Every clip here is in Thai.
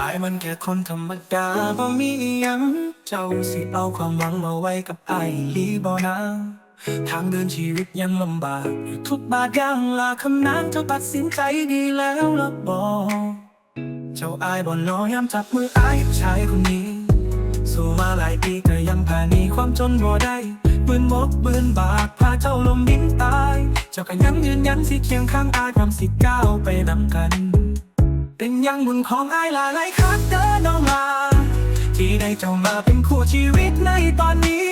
ไอ้มันแค่คนธรรมดาบ่มียังเจ้าสิเอาความหวังมาไว้กับไอ้ายลีบ่นะทางเดินชีวิตยังลำบากอยู่ทุกบาทยางลาคำนั้นเจ้าตัดสินใจดีแล้วละบอกเจ้าอายบ่น้อยย้ำจับมืออายกับชายคนนี้ สู้มาหลายปีก็ยังผ่านหนีความจนบ่ได้ปืนมกปืนบาดพาเจ้าลมดินตาย เจ้าก็ยังยืนยันสิเคียงข้างอายความสิก้าวไปนำกัน เป็นยังบุญของอายหลายหลายคักเดินออกมา ที่ได้เจ้ามาเป็นคู่ชีวิตในตอนนี้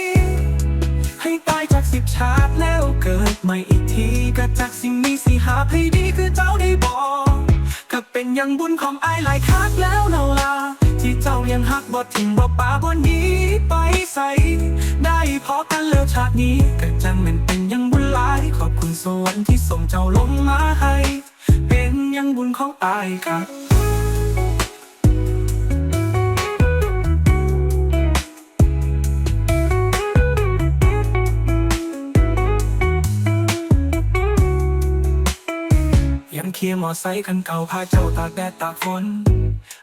ให้ตายจากสิบชาติแล้วเกิดใหม่อีกทีก็จากสิ่งนี้สิหาให้ดีคือเจ้าได้บอกก็เป็นยังบุญของอายหลายคักแล้วเนาล่ะที่เจ้ายังหักบ่ทิ้งบ่ป่าบ่หนี้ไปใส่ได้พอกันแล้วชาตินี้ก็จังมันเป็นยังบุญหลายขอบคุณสวรรค์ที่ส่งเจ้าลงมาให้ บุญของอายครับยังเคียร์มอไซค์คันเก่าพาเจ้าตากแดดตากฝน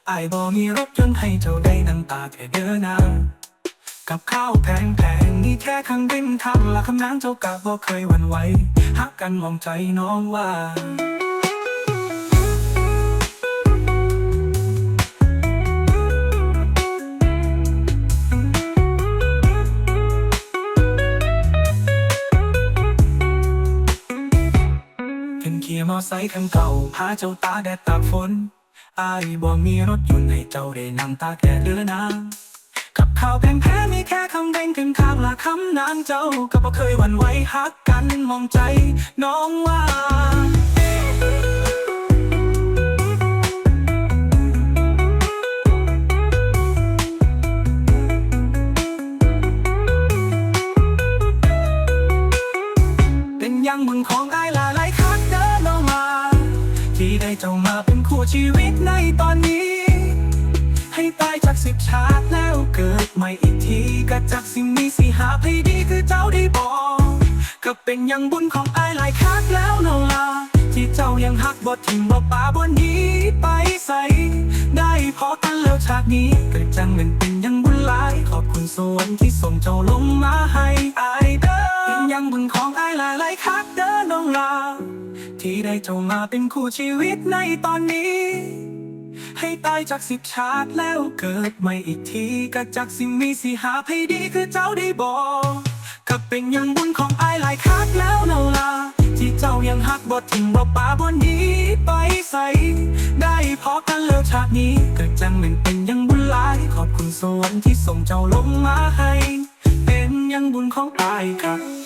อายบ่มีรถยนต์ให้เจ้าได้นั่งตาแค่เดินนากับข้าวแพงแพงๆนี่แค่ข้างริมทางละคำนั้นเจ้ากะบ่เคยหวั่นไหวฮักกันมองใจน้องว่า เป็นเคียร์มอไซค์คันเก่าพาเจ้าตาแดดตากฝนอายบ่มีรถยนต์ให้เจ้าได้นั่งตากแดดเรือนากับข้าวแพงแพ้มีแค่คำเบ่งถึงข้างละคำนานเจ้า ก็บ่เคยหวั่นไหวฮักกันมองใจ น้องว่าเป็นยังบุญของอายหลา คู่ชีวิตในตอนนี้ ให้ตายจากสิบชาติแล้วเกิดใหม่อีกทีก็จากสิ่งนี้สิหาให้ดีคือเจ้าได้บอกก็เป็นยังบุญของอายหลายคักแล้วนาล่ะที่เจ้ายังหักบททิ้งบ่ป่าบนนี้ไปใส่ได้พอกันแล้วชาตินี้ก็จังมันเป็นยัง หลาย ขอบคุณสวรรค์ที่ส่งเจ้าลงมาให้อายเด้อเป็นยังบุญของอายหลายหลายคักเด้อน้องลา ที่ได้เจ้ามาเป็นคู่ชีวิตในตอนนี้ ให้ตายจากสิบชาติแล้วเกิดใหม่อีกทีก็จากสิ่งนี้สิหาให้ดีคือเจ้าได้บอกก็เป็นยังบุญของอายหลายคักแล้วเนาล่ะที่เจ้ายังหักบ่ทิ้งบ่ป่าบ่หนี้ไปใส่ได้พอกันแล้วชาตินี้ก็จังมันเป็นยังบุญ หลาย ขอบคุณสวรรค์ที่ส่งเจ้าลงมาให้ เป็นยังบุญของอายครับ